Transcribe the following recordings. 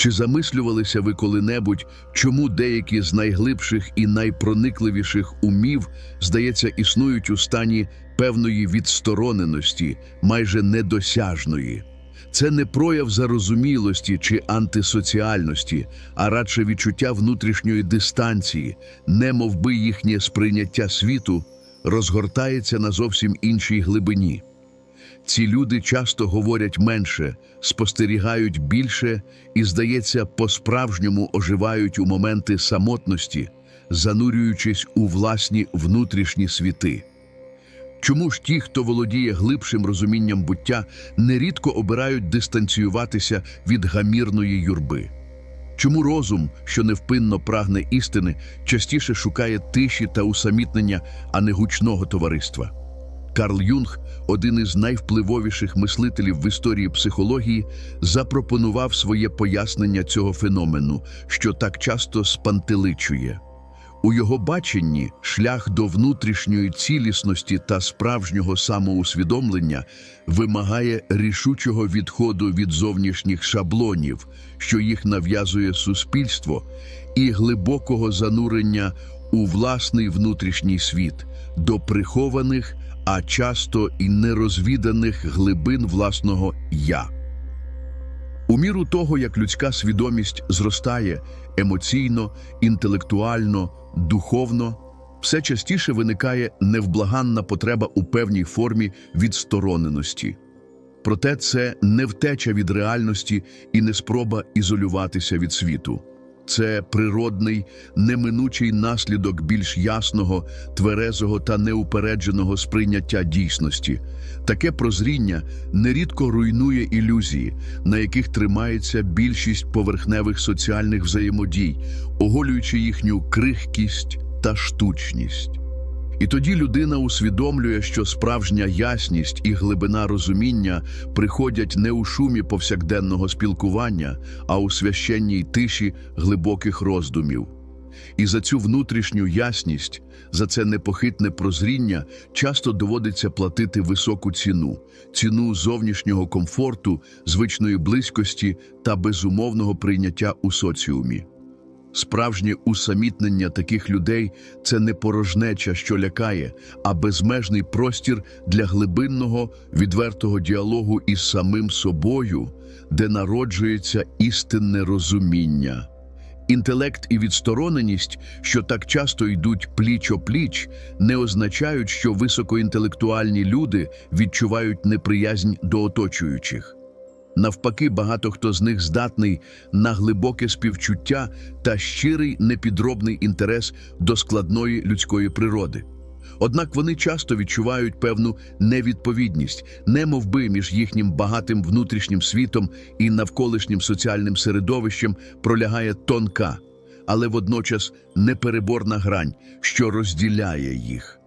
Чи замислювалися ви коли-небудь, чому деякі з найглибших і найпроникливіших умів, здається, існують у стані певної відстороненості, майже недосяжної? Це не прояв зарозумілості чи антисоціальності, а радше відчуття внутрішньої дистанції, немов би їхнє сприйняття світу розгортається на зовсім іншій глибині. Ці люди часто говорять менше, спостерігають більше і, здається, по-справжньому оживають у моменти самотності, занурюючись у власні внутрішні світи. Чому ж ті, хто володіє глибшим розумінням буття, нерідко обирають дистанціюватися від гамірної юрби? Чому розум, що невпинно прагне істини, частіше шукає тиші та усамітнення, а не гучного товариства? Карл Юнг, один із найвпливовіших мислителів в історії психології, запропонував своє пояснення цього феномену, що так часто спантеличує. У його баченні шлях до внутрішньої цілісності та справжнього самоусвідомлення вимагає рішучого відходу від зовнішніх шаблонів, що їх нав'язує суспільство, і глибокого занурення у власний внутрішній світ, до прихованих, а часто і нерозвіданих глибин власного я. У міру того, як людська свідомість зростає емоційно, інтелектуально, духовно, все частіше виникає невблаганна потреба у певній формі відстороненості. Проте це не втеча від реальності і не спроба ізолюватися від світу. Це природний, неминучий наслідок більш ясного, тверезого та неупередженого сприйняття дійсності. Таке прозріння нерідко руйнує ілюзії, на яких тримається більшість поверхневих соціальних взаємодій, оголюючи їхню крихкість та штучність. І тоді людина усвідомлює, що справжня ясність і глибина розуміння приходять не у шумі повсякденного спілкування, а у священній тиші глибоких роздумів. І за цю внутрішню ясність, за це непохитне прозріння часто доводиться платити високу ціну, ціну зовнішнього комфорту, звичної близькості та безумовного прийняття у соціумі. Справжнє усамітнення таких людей це не порожнеча, що лякає, а безмежний простір для глибинного, відвертого діалогу із самим собою, де народжується істинне розуміння. Інтелект і відстороненість, що так часто йдуть пліч-о-пліч, не означають, що високоінтелектуальні люди відчувають неприязнь до оточуючих. Навпаки, багато хто з них здатний на глибоке співчуття та щирий непідробний інтерес до складної людської природи. Однак вони часто відчувають певну невідповідність, немовби між їхнім багатим внутрішнім світом і навколишнім соціальним середовищем пролягає тонка, але водночас непереборна грань, що розділяє їх.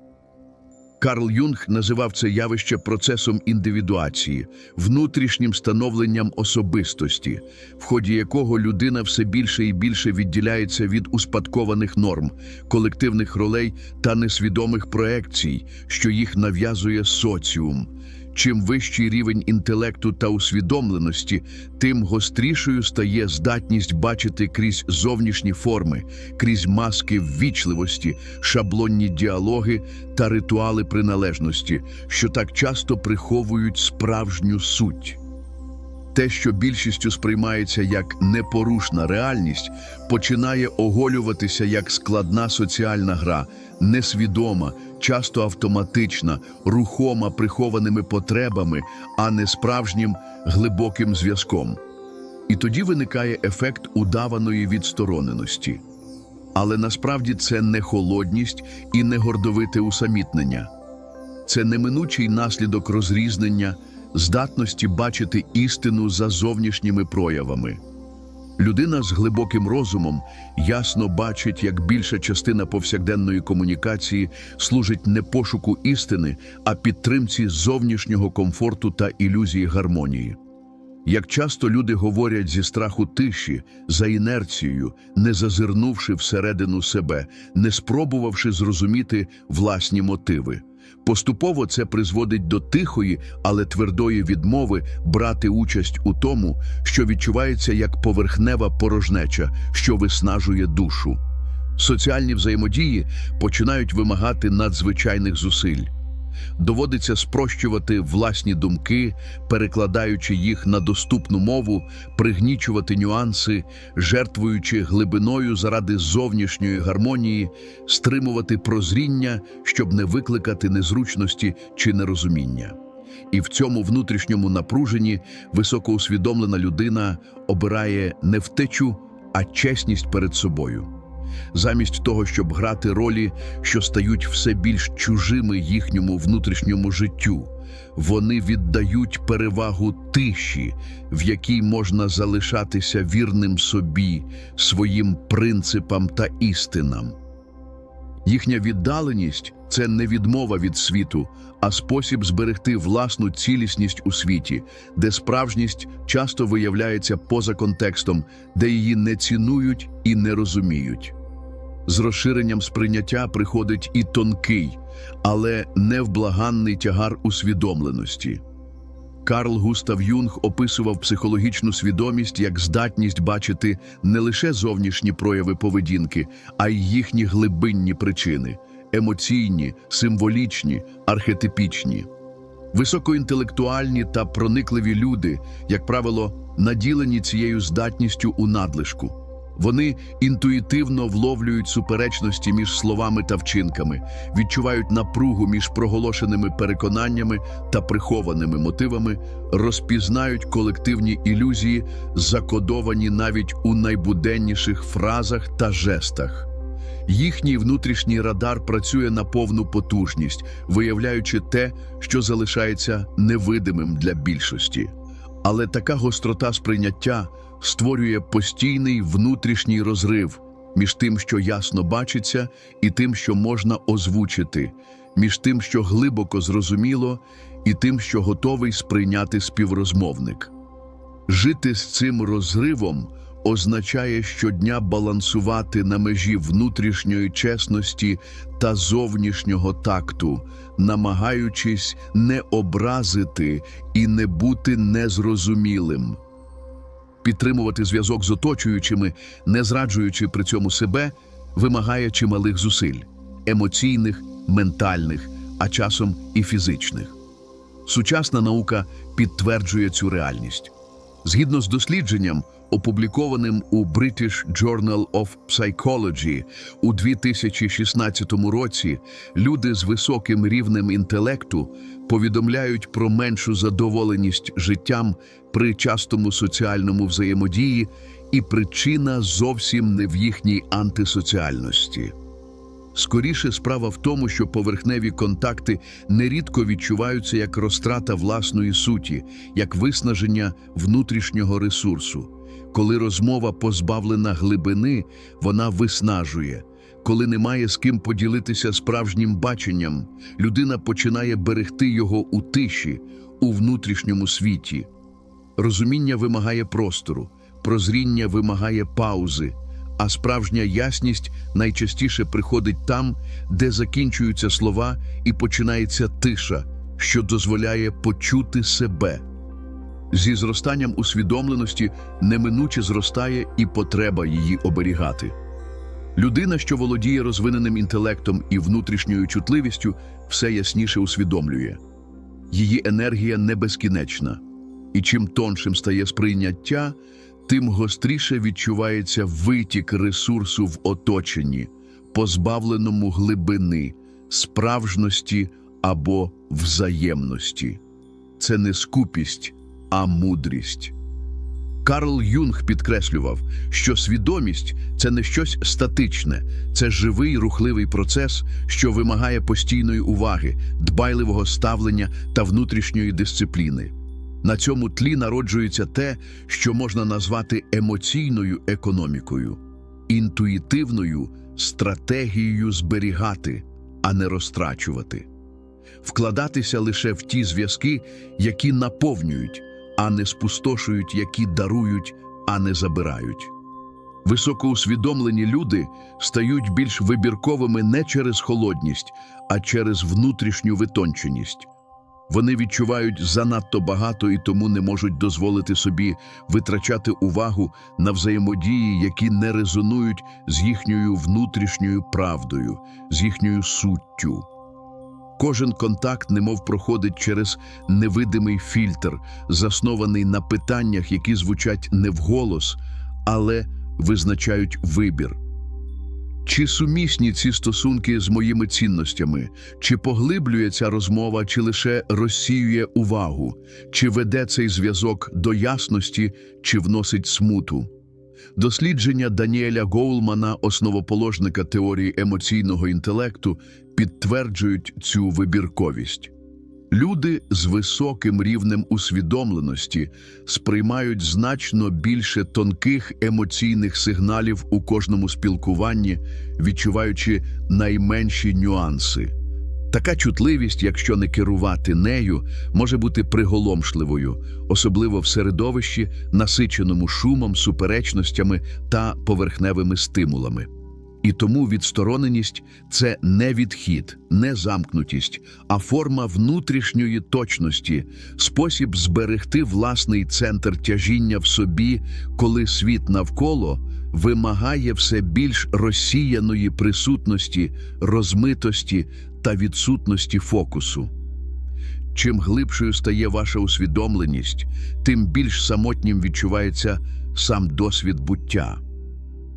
Карл Юнг називав це явище процесом індивідуації, внутрішнім становленням особистості, в ході якого людина все більше і більше відділяється від успадкованих норм, колективних ролей та несвідомих проекцій, що їх нав'язує соціум. Чим вищий рівень інтелекту та усвідомленості, тим гострішою стає здатність бачити крізь зовнішні форми, крізь маски ввічливості, шаблонні діалоги та ритуали приналежності, що так часто приховують справжню суть. Те, що більшістю сприймається як непорушна реальність, починає оголюватися як складна соціальна гра, несвідома, часто автоматична, рухома прихованими потребами, а не справжнім глибоким зв'язком. І тоді виникає ефект удаваної відстороненості. Але насправді це не холодність і не гордовите усамітнення. Це неминучий наслідок розрізнення, здатності бачити істину за зовнішніми проявами. Людина з глибоким розумом ясно бачить, як більша частина повсякденної комунікації служить не пошуку істини, а підтримці зовнішнього комфорту та ілюзії гармонії. Як часто люди говорять зі страху тиші, за інерцією, не зазирнувши всередину себе, не спробувавши зрозуміти власні мотиви. Поступово це призводить до тихої, але твердої відмови брати участь у тому, що відчувається як поверхнева порожнеча, що виснажує душу. Соціальні взаємодії починають вимагати надзвичайних зусиль. Доводиться спрощувати власні думки, перекладаючи їх на доступну мову, пригнічувати нюанси, жертвуючи глибиною заради зовнішньої гармонії, стримувати прозріння, щоб не викликати незручності чи нерозуміння. І в цьому внутрішньому напруженні високоусвідомлена людина обирає не втечу, а чесність перед собою. Замість того, щоб грати ролі, що стають все більш чужими їхньому внутрішньому життю, вони віддають перевагу тиші, в якій можна залишатися вірним собі, своїм принципам та істинам. Їхня віддаленість це не відмова від світу, а спосіб зберегти власну цілісність у світі, де справжність часто виявляється поза контекстом, де її не цінують і не розуміють. З розширенням сприйняття приходить і тонкий, але невблаганний тягар усвідомленості. Карл Густав Юнг описував психологічну свідомість як здатність бачити не лише зовнішні прояви поведінки, а й їхні глибинні причини емоційні, символічні, архетипічні. Високоінтелектуальні та проникливі люди, як правило, наділені цією здатністю у надлишку. Вони інтуїтивно вловлюють суперечності між словами та вчинками, відчувають напругу між проголошеними переконаннями та прихованими мотивами, розпізнають колективні ілюзії, закодовані навіть у найбуденніших фразах та жестах. Їхній внутрішній радар працює на повну потужність, виявляючи те, що залишається невидимим для більшості. Але така гострота сприйняття створює постійний внутрішній розрив між тим, що ясно бачиться, і тим, що можна озвучити, між тим, що глибоко зрозуміло, і тим, що готовий сприйняти співрозмовник. Жити з цим розривом означає щодня балансувати на межі внутрішньої чесності та зовнішнього такту, намагаючись не образити і не бути незрозумілим. Підтримувати зв'язок з оточуючими, не зраджуючи при цьому себе, вимагає чималих зусиль емоційних, ментальних, а часом і фізичних. Сучасна наука підтверджує цю реальність. Згідно з дослідженням, опублікованим у British Journal of Psychology у 2016 році, люди з високим рівнем інтелекту повідомляють про меншу задоволеність життям при частому соціальному взаємодії, і причина зовсім не в їхній антисоціальності. Скоріше справа в тому, що поверхневі контакти нерідко відчуваються як розтрата власної суті, як виснаження внутрішнього ресурсу. Коли розмова позбавлена глибини, вона виснажує. Коли немає з ким поділитися справжнім баченням, людина починає берегти його у тиші, у внутрішньому світі. Розуміння вимагає простору, прозріння вимагає паузи, а справжня ясність найчастіше приходить там, де закінчуються слова і починається тиша, що дозволяє почути себе. Зі зростанням усвідомленості неминуче зростає і потреба її оберігати. Людина, що володіє розвиненим інтелектом і внутрішньою чутливістю, все ясніше усвідомлює. Її енергія не безкінечна, і чим тоншим стає сприйняття, тим гостріше відчувається витік ресурсу в оточенні, позбавленому глибини, справжності або взаємності. Це не скупість, а мудрість. Карл Юнг підкреслював, що свідомість це не щось статичне, це живий рухливий процес, що вимагає постійної уваги, дбайливого ставлення та внутрішньої дисципліни. На цьому тлі народжується те, що можна назвати емоційною економікою, інтуїтивною стратегією зберігати, а не розтрачувати, вкладатися лише в ті зв'язки, які наповнюють, а не спустошують, які дарують, а не забирають. Високоусвідомлені люди стають більш вибірковими не через холодність, а через внутрішню витонченість. Вони відчувають занадто багато і тому не можуть дозволити собі витрачати увагу на взаємодії, які не резонують з їхньою внутрішньою правдою, з їхньою суттю. Кожен контакт немов проходить через невидимий фільтр, заснований на питаннях, які звучать не вголос, але визначають вибір. Чи сумісні ці стосунки з моїми цінностями? Чи поглиблює ця розмова, чи лише розсіює увагу? Чи веде цей зв'язок до ясності, чи вносить смуту? Дослідження Даніеля Гоулмана, основоположника теорії емоційного інтелекту, підтверджують цю вибірковість. Люди з високим рівнем усвідомленості сприймають значно більше тонких емоційних сигналів у кожному спілкуванні, відчуваючи найменші нюанси. Така чутливість, якщо не керувати нею, може бути приголомшливою, особливо в середовищі, насиченому шумом, суперечностями та поверхневими стимулами. І тому відстороненість це не відхід, не замкнутість, а форма внутрішньої точності, спосіб зберегти власний центр тяжіння в собі, коли світ навколо вимагає все більш розсіяної присутності, розмитості та відсутності фокусу. Чим глибшою стає ваша усвідомленість, тим більш самотнім відчувається сам досвід буття.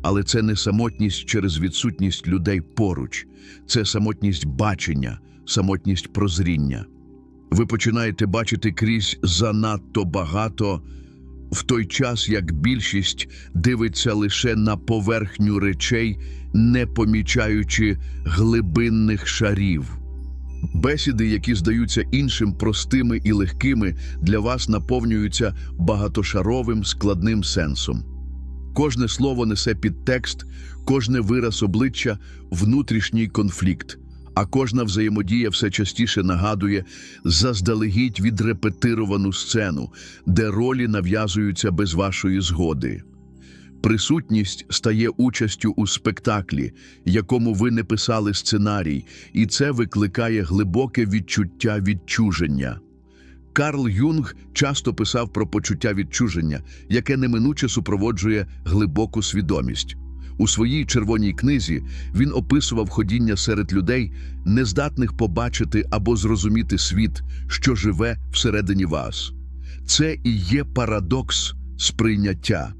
Але це не самотність через відсутність людей поруч, це самотність бачення, самотність прозріння. Ви починаєте бачити крізь занадто багато, в той час як більшість дивиться лише на поверхню речей, не помічаючи глибинних шарів. Бесіди, які здаються іншим простими і легкими, для вас наповнюються багатошаровим складним сенсом. Кожне слово несе підтекст, кожне вираз обличчя внутрішній конфлікт, а кожна взаємодія все частіше нагадує заздалегідь відрепетировану сцену, де ролі нав'язуються без вашої згоди. Присутність стає участю у спектаклі, якому ви не писали сценарій, і це викликає глибоке відчуття відчуження. Карл Юнг часто писав про почуття відчуження, яке неминуче супроводжує глибоку свідомість. У своїй червоній книзі він описував ходіння серед людей, нездатних побачити або зрозуміти світ, що живе всередині вас. Це і є парадокс сприйняття.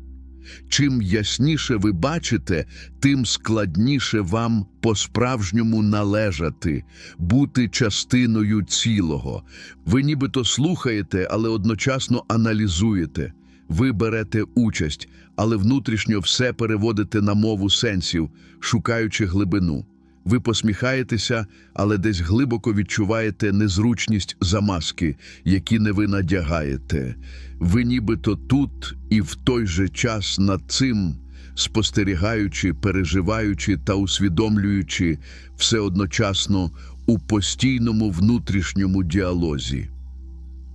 Чим ясніше ви бачите, тим складніше вам по-справжньому належати, бути частиною цілого. Ви нібито слухаєте, але одночасно аналізуєте. Ви берете участь, але внутрішньо все переводите на мову сенсів, шукаючи глибину. Ви посміхаєтеся, але десь глибоко відчуваєте незручність замазки, які не ви надягаєте. Ви нібито тут і в той же час над цим, спостерігаючи, переживаючи та усвідомлюючи все одночасно у постійному внутрішньому діалозі.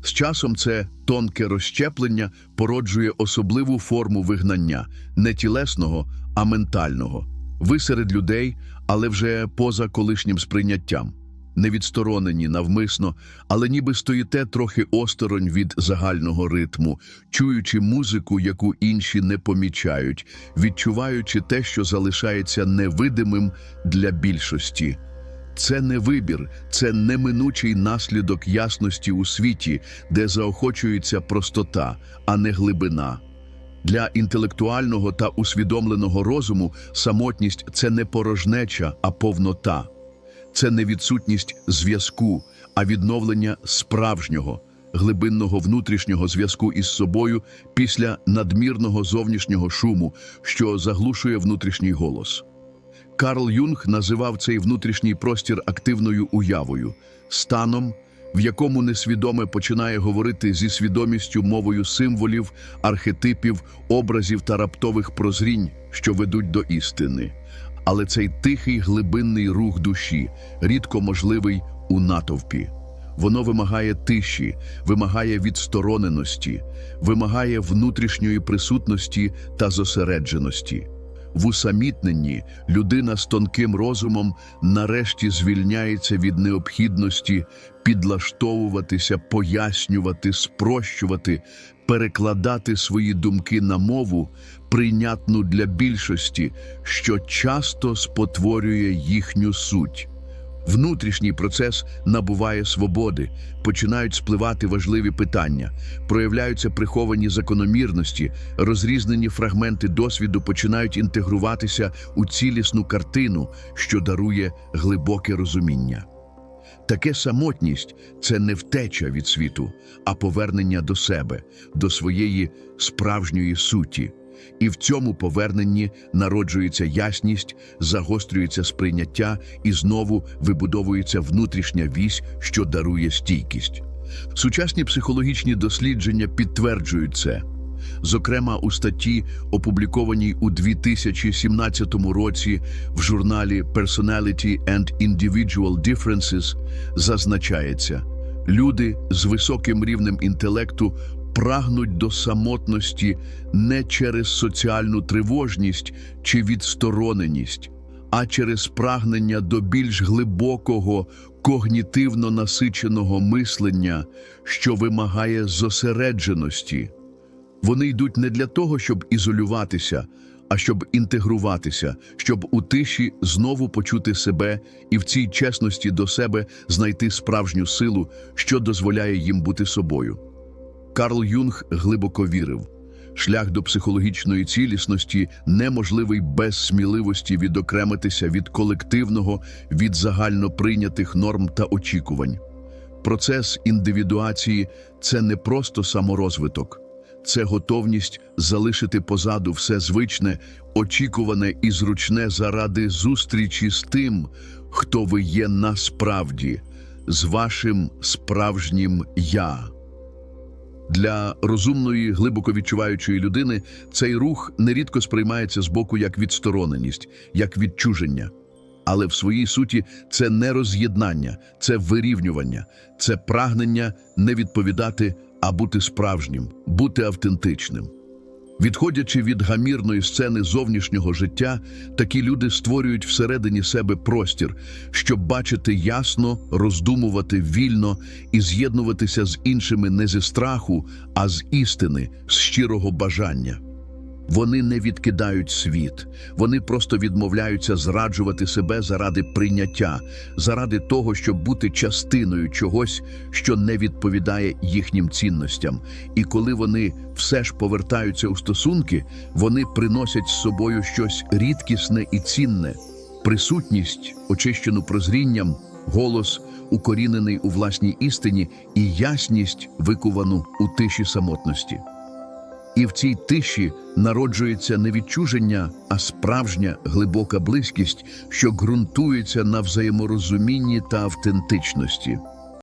З часом це тонке розщеплення породжує особливу форму вигнання не тілесного, а ментального. Ви серед людей, але вже поза колишнім сприйняттям, не відсторонені навмисно, але ніби стоїте трохи осторонь від загального ритму, чуючи музику, яку інші не помічають, відчуваючи те, що залишається невидимим для більшості. Це не вибір, це неминучий наслідок ясності у світі, де заохочується простота, а не глибина. Для інтелектуального та усвідомленого розуму самотність це не порожнеча, а повнота. Це не відсутність зв'язку, а відновлення справжнього, глибинного внутрішнього зв'язку із собою після надмірного зовнішнього шуму, що заглушує внутрішній голос. Карл Юнг називав цей внутрішній простір активною уявою, станом, в якому несвідоме починає говорити зі свідомістю мовою символів, архетипів, образів та раптових прозрінь, що ведуть до істини. Але цей тихий глибинний рух душі рідко можливий у натовпі. Воно вимагає тиші, вимагає відстороненості, вимагає внутрішньої присутності та зосередженості. В усамітненні людина з тонким розумом нарешті звільняється від необхідності підлаштовуватися, пояснювати, спрощувати, перекладати свої думки на мову, прийнятну для більшості, що часто спотворює їхню суть. Внутрішній процес набуває свободи, починають спливати важливі питання, проявляються приховані закономірності, розрізнені фрагменти досвіду починають інтегруватися у цілісну картину, що дарує глибоке розуміння. Таке самотність це не втеча від світу, а повернення до себе, до своєї справжньої суті. І в цьому поверненні народжується ясність, загострюється сприйняття і знову вибудовується внутрішня вісь, що дарує стійкість. Сучасні психологічні дослідження підтверджують це. Зокрема, у статті, опублікованій у 2017 році в журналі Personality and Individual Differences, зазначається, люди з високим рівнем інтелекту прагнуть до самотності не через соціальну тривожність чи відстороненість, а через прагнення до більш глибокого, когнітивно насиченого мислення, що вимагає зосередженості. Вони йдуть не для того, щоб ізолюватися, а щоб інтегруватися, щоб у тиші знову почути себе і в цій чесності до себе знайти справжню силу, що дозволяє їм бути собою. Карл Юнг глибоко вірив. Шлях до психологічної цілісності неможливий без сміливості відокремитися від колективного, від загально прийнятих норм та очікувань. Процес індивідуації це не просто саморозвиток, це готовність залишити позаду все звичне, очікуване і зручне заради зустрічі з тим, хто ви є насправді, з вашим справжнім я. Для розумної, глибоко відчуваючої людини цей рух нерідко сприймається з боку як відстороненість, як відчуження. Але в своїй суті це не роз'єднання, це вирівнювання, це прагнення не відповідати, а бути справжнім, бути автентичним. Відходячи від гамірної сцени зовнішнього життя, такі люди створюють всередині себе простір, щоб бачити ясно, роздумувати вільно і з'єднуватися з іншими не зі страху, а з істини, з щирого бажання. Вони не відкидають світ, вони просто відмовляються зраджувати себе заради прийняття, заради того, щоб бути частиною чогось, що не відповідає їхнім цінностям. І коли вони все ж повертаються у стосунки, вони приносять з собою щось рідкісне і цінне, присутність, очищену прозрінням, голос, укорінений у власній істині, і ясність, викувану у тиші самотності. І в цій тиші народжується не відчуження, а справжня глибока близькість, що ґрунтується на взаєморозумінні та автентичності.